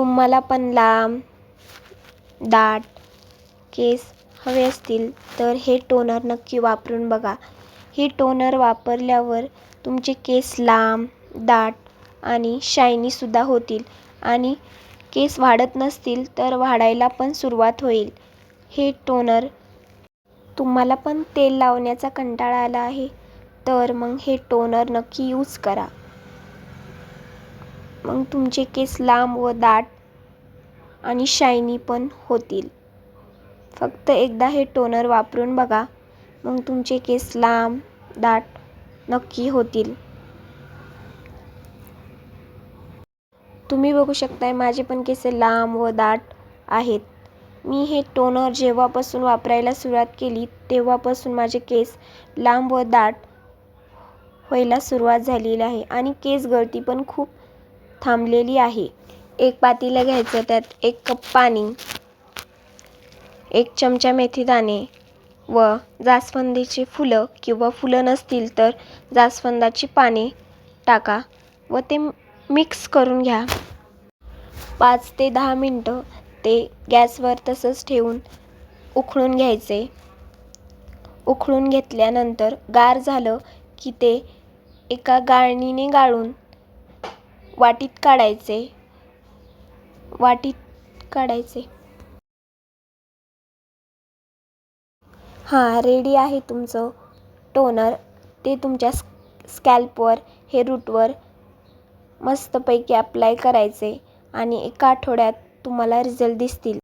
तुम्हाला पण लांब दाट केस हवे असतील तर हे टोनर नक्की वापरून बघा. हे टोनर वापरल्यावर तुमचे केस लांब दाट आणि शायनीसुद्धा होतील आणि केस वाढत नसतील तर वाढायला पण सुरुवात होईल. हे टोनर तुम्हाला पण तेल लावण्याचा कंटाळा आला आहे तर मग हे टोनर नक्की यूज करा. मग तुमचे केस लांब व दाट आणि शायनी पण होतील. फक्त एकदा हे टोनर वापरून बघा मग तुमचे केस लांब दाट नक्की होतील. तुम्ही बघू शकताय माझे पण केस लांब व दाट आहेत. मी हे टोनर जेव्हापासून वापरायला सुरुवात केली तेव्हापासून माझे केस लांब व दाट व्हायला सुरुवात झालेली आहे. आणि केस गळती पण खूप थांबलेली आहे. एक पातेलं घ्यायचं त्यात एक कप पाणी एक चमचा मेथीदाणे व जास्वंदीची फुलं किंवा फुलं नसतील तर जास्वंदाची पाने टाका व ते मिक्स करून घ्या. पाच ते दहा मिनटं ते गॅसवर तसंच ठेवून उखळून घ्यायचे. उखळून घेतल्यानंतर गार झालं की ते एका गाळणीने गाळून वाटीत काढायचे. वाटीत काढायचे. हां रेडी आहे तुमचं टोनर. ते तुमच्या स्कॅल्पवर हे रूटवर मस्तपैकी अप्लाय करायचे आणि एका आठवड्यात तुम्हाला रिझल्ट दिसतील.